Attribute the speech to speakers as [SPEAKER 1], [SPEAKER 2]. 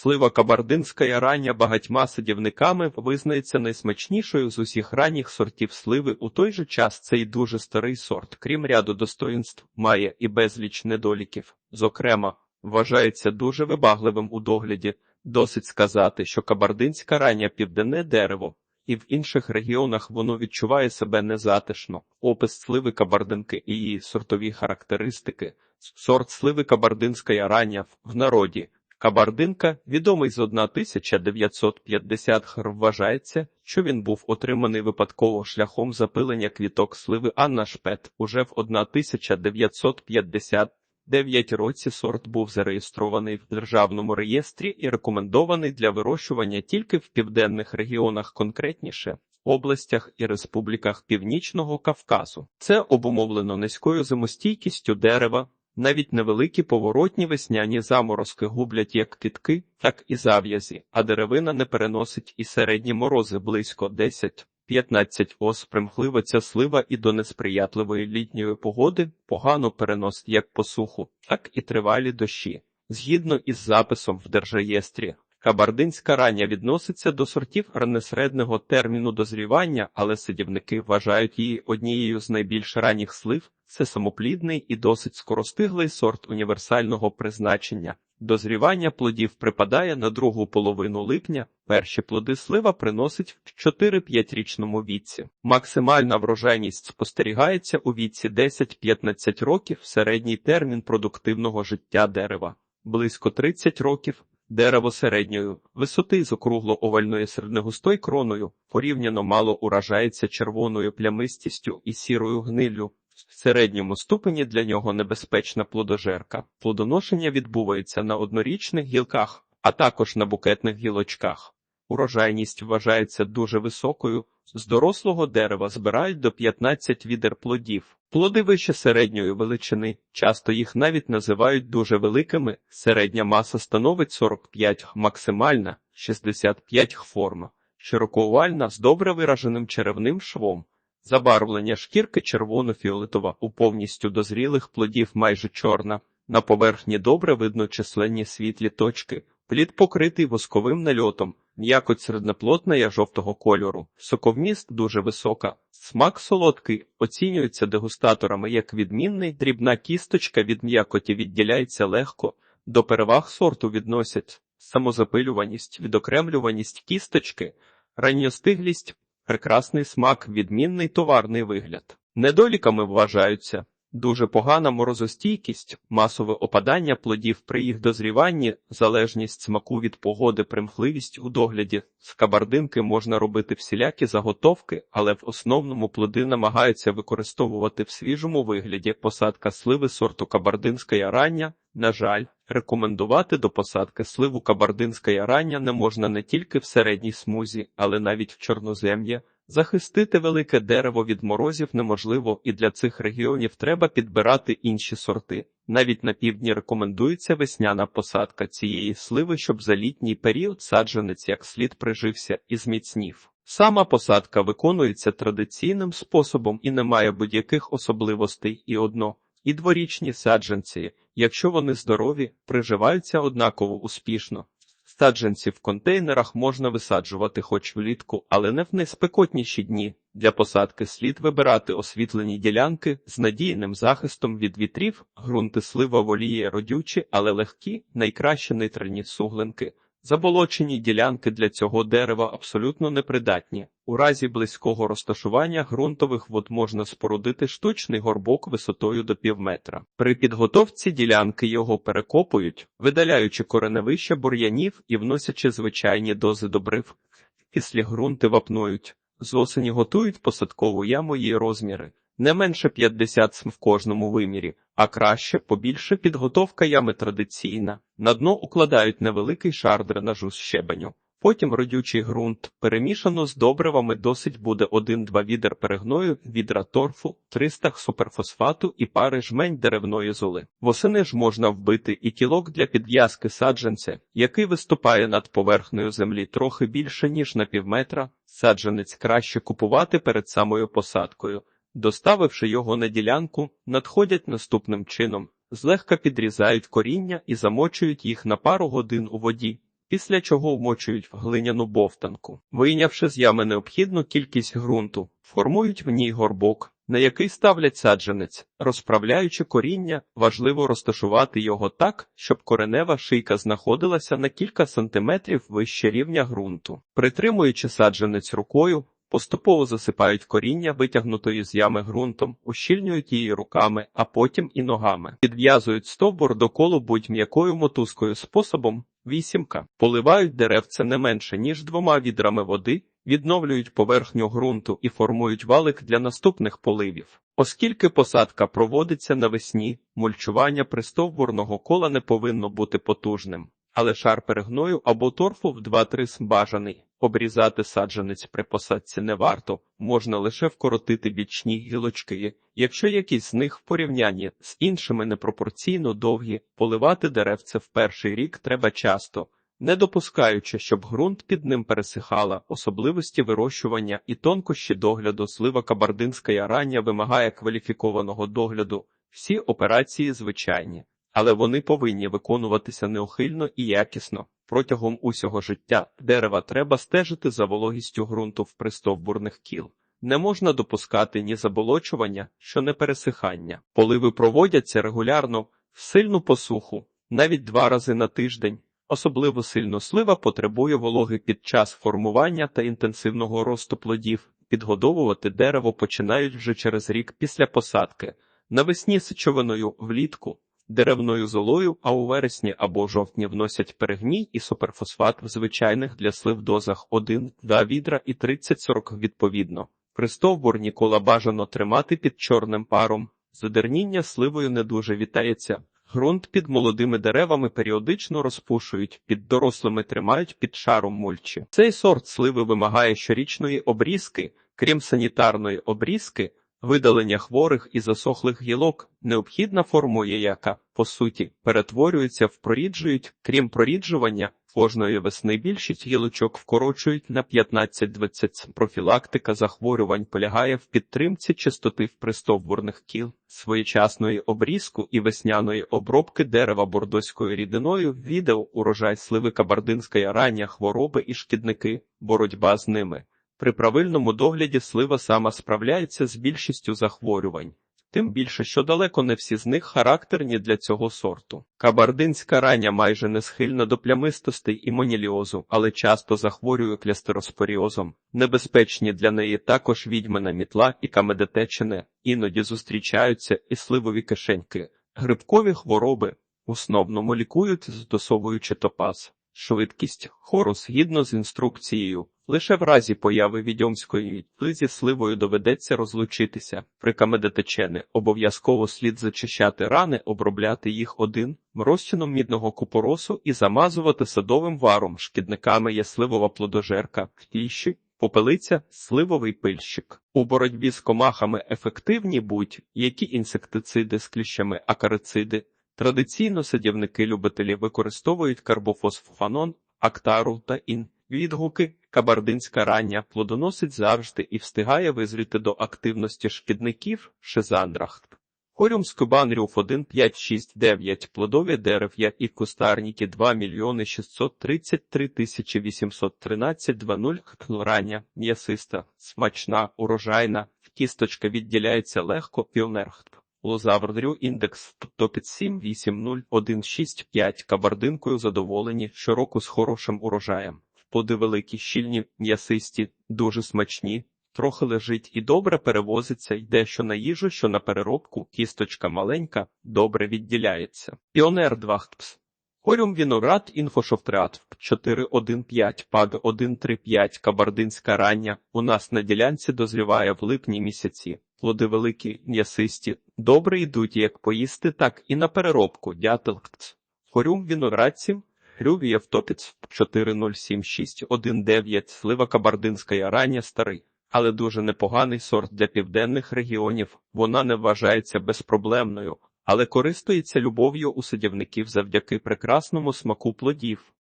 [SPEAKER 1] Слива кабардинська рання багатьма садівниками визнається найсмачнішою з усіх ранніх сортів сливи. У той же час це й дуже старий сорт, крім ряду достоїнств, має і безліч недоліків. Зокрема, вважається дуже вибагливим у догляді. Досить сказати, що кабардинська рання південне дерево, і в інших регіонах воно відчуває себе незатишно. Опис сливи кабардинки і її сортові характеристики. Сорт сливи кабардинська рання в народі. Кабардинка, відомий з 1950 х вважається, що він був отриманий випадково шляхом запилення квіток сливи Анна Шпет. Уже в 1959 році сорт був зареєстрований в державному реєстрі і рекомендований для вирощування тільки в південних регіонах, конкретніше областях і республіках Північного Кавказу. Це обумовлено низькою зимостійкістю дерева. Навіть невеликі поворотні весняні заморозки гублять як квітки, так і зав'язі, а деревина не переносить і середні морози близько 10-15 ос. Примхлива ця слива і до несприятливої літньої погоди погано переносить як посуху, так і тривалі дощі. Згідно із записом в держреєстрі, Кабардинська рання відноситься до сортів раннесереднього терміну дозрівання, але садівники вважають її однією з найбільш ранніх слив. Це самоплідний і досить скоростиглий сорт універсального призначення. Дозрівання плодів припадає на другу половину липня. Перші плоди слива приносить в 4-5-річному віці. Максимальна врожайність спостерігається у віці 10-15 років, середній термін продуктивного життя дерева близько 30 років. Дерево середньої висоти з округло-овальною середнегустою кроною порівняно мало уражається червоною плямистістю і сірою гниллю. В середньому ступені для нього небезпечна плодожерка. Плодоношення відбувається на однорічних гілках, а також на букетних гілочках. Урожайність вважається дуже високою. З дорослого дерева збирають до 15 відер плодів. Плоди вище середньої величини, часто їх навіть називають дуже великими. Середня маса становить 45, максимальна 65 форма, широкоовальна з добре вираженим черевним швом. Забарвлення шкірки червоно-фіолетова у повністю дозрілих плодів майже чорна. На поверхні добре видно численні світлі точки. Плід покритий восковим нальотом, м'якоть середнеплотна я жовтого кольору, соковміст дуже висока, смак солодкий, оцінюється дегустаторами як відмінний, дрібна кісточка від м'якоті відділяється легко, до переваг сорту відносять самозапилюваність, відокремлюваність кісточки, ранньостиглість, прекрасний смак, відмінний товарний вигляд. Недоліками вважаються Дуже погана морозостійкість, масове опадання плодів при їх дозріванні, залежність смаку від погоди, примхливість у догляді. З кабардинки можна робити всілякі заготовки, але в основному плоди намагаються використовувати в свіжому вигляді посадка сливи сорту кабардинська ярання. На жаль, рекомендувати до посадки сливу кабардинська ярання не можна не тільки в середній смузі, але навіть в чорнозем'я. Захистити велике дерево від морозів неможливо, і для цих регіонів треба підбирати інші сорти. Навіть на півдні рекомендується весняна посадка цієї сливи, щоб за літній період саджанець як слід прижився і зміцнів. Сама посадка виконується традиційним способом і не має будь-яких особливостей і одно. І дворічні саджанці, якщо вони здорові, приживаються однаково успішно. Саджанці в контейнерах можна висаджувати хоч влітку, але не в найспекотніші дні. Для посадки слід вибирати освітлені ділянки з надійним захистом від вітрів, ґрунти слива воліє родючі, але легкі, найкраще нейтральні суглинки. Заболочені ділянки для цього дерева абсолютно непридатні. У разі близького розташування ґрунтових вод можна спорудити штучний горбок висотою до півметра. При підготовці ділянки його перекопують, видаляючи кореневища бур'янів і вносячи звичайні дози добрив. Кислі ґрунти вапнують. З осені готують посадкову яму її розміри. Не менше 50 см в кожному вимірі, а краще побільше підготовка ями традиційна. На дно укладають невеликий шар дренажу з щебеню. Потім родючий ґрунт, перемішано з добривами досить буде 1-2 відер перегною, відра торфу, 300 суперфосфату і пари жмень деревної золи. Восени ж можна вбити і кілок для підв'язки саджанця, який виступає над поверхнею землі трохи більше, ніж на півметра. Саджанець краще купувати перед самою посадкою. Доставивши його на ділянку, надходять наступним чином, злегка підрізають коріння і замочують їх на пару годин у воді. після чого вмочують в глиняну бовтанку. Вийнявши з ями необхідну кількість ґрунту, формують в ній горбок, на який ставлять саджанець. Розправляючи коріння, важливо розташувати його так, щоб коренева шийка знаходилася на кілька сантиметрів вище рівня ґрунту. Притримуючи саджанець рукою, Поступово засипають коріння, витягнутої з ями ґрунтом, ущільнюють її руками, а потім і ногами. Підв'язують стовбур до колу будь-м'якою мотузкою способом вісімка. Поливають деревце не менше, ніж двома відрами води, відновлюють поверхню ґрунту і формують валик для наступних поливів. Оскільки посадка проводиться навесні, мульчування пристовбурного кола не повинно бути потужним. Але шар перегною або торфу в 2-3 см бажаний. Обрізати саджанець при посадці не варто, можна лише вкоротити бічні гілочки, якщо якісь з них в порівнянні з іншими непропорційно довгі, поливати деревце в перший рік треба часто, не допускаючи, щоб ґрунт під ним пересихала, особливості вирощування і тонкощі догляду. Слива кабардинська ярання вимагає кваліфікованого догляду, всі операції звичайні, але вони повинні виконуватися неухильно і якісно. Протягом усього життя дерева треба стежити за вологістю ґрунту в пристовбурних кіл. Не можна допускати ні заболочування, що не пересихання. Поливи проводяться регулярно в сильну посуху, навіть два рази на тиждень. Особливо сильно слива потребує вологи під час формування та інтенсивного росту плодів. Підгодовувати дерево починають вже через рік після посадки, навесні сечовиною влітку деревною золою, а у вересні або жовтні вносять перегній і суперфосфат в звичайних для слив дозах 1, 2 відра і 30-40 відповідно. Пристовбур ніколи бажано тримати під чорним паром. Задерніння сливою не дуже вітається. Грунт під молодими деревами періодично розпушують, під дорослими тримають під шаром мульчі. Цей сорт сливи вимагає щорічної обрізки, крім санітарної обрізки, Видалення хворих і засохлих гілок необхідна формує, яка, по суті, перетворюється в проріджують, крім проріджування, кожної весни більшість гілочок вкорочують на 15-20 Профілактика захворювань полягає в підтримці чистоти в пристовбурних кіл, своєчасної обрізку і весняної обробки дерева бордоською рідиною, відео урожай сливи кабардинська рання хвороби і шкідники, боротьба з ними. При правильному догляді слива сама справляється з більшістю захворювань, тим більше, що далеко не всі з них характерні для цього сорту. Кабардинська рання майже не схильна до плямистостей і моніліозу, але часто захворює клястероспоріозом. Небезпечні для неї також відьмина мітла і камедетечине, іноді зустрічаються і сливові кишеньки, грибкові хвороби, основному лікують, застосовуючи топаз. Швидкість хору згідно з інструкцією. Лише в разі появи відьомської зі сливою доведеться розлучитися. При камедетечени обов'язково слід зачищати рани, обробляти їх один розчином мідного купоросу і замазувати садовим варом. Шкідниками є сливова плодожерка, кліщі, попелиця, сливовий пильщик. У боротьбі з комахами ефективні будь-які інсектициди з кліщами, акарициди. Традиційно садівники-любителі використовують карбофосфанон, актару та ін. Відгуки кабардинська рання плодоносить завжди і встигає визріти до активності шкідників шизандрахт. Хорюм скубан рюф 1, 5, 6, 9, плодові дерев'я і кустарніки 2 мільйони 633 тисячі 813 2.0 рання, м'ясиста, смачна, урожайна, кісточка відділяється легко, піонерхт. Лозаврдрю індекс топід 7, 8, 0, 1, 6, 5, кабардинкою задоволені, щороку з хорошим урожаєм плоди великі, щільні, м'ясисті, дуже смачні, трохи лежить і добре перевозиться, йде що на їжу, що на переробку, кісточка маленька, добре відділяється. Піонер 2 хтпс. Хорюм віноград інфошофтреат 415 паг 135 кабардинська рання. У нас на ділянці дозріває в липні місяці. Плоди великі, м'ясисті, добре йдуть як поїсти, так і на переробку. Дятел. Хорюм віноградці Грювієв топіц 4076119 слива кабардинська ярання старий, але дуже непоганий сорт для південних регіонів. Вона не вважається безпроблемною, але користується любов'ю у садівників завдяки прекрасному смаку плодів.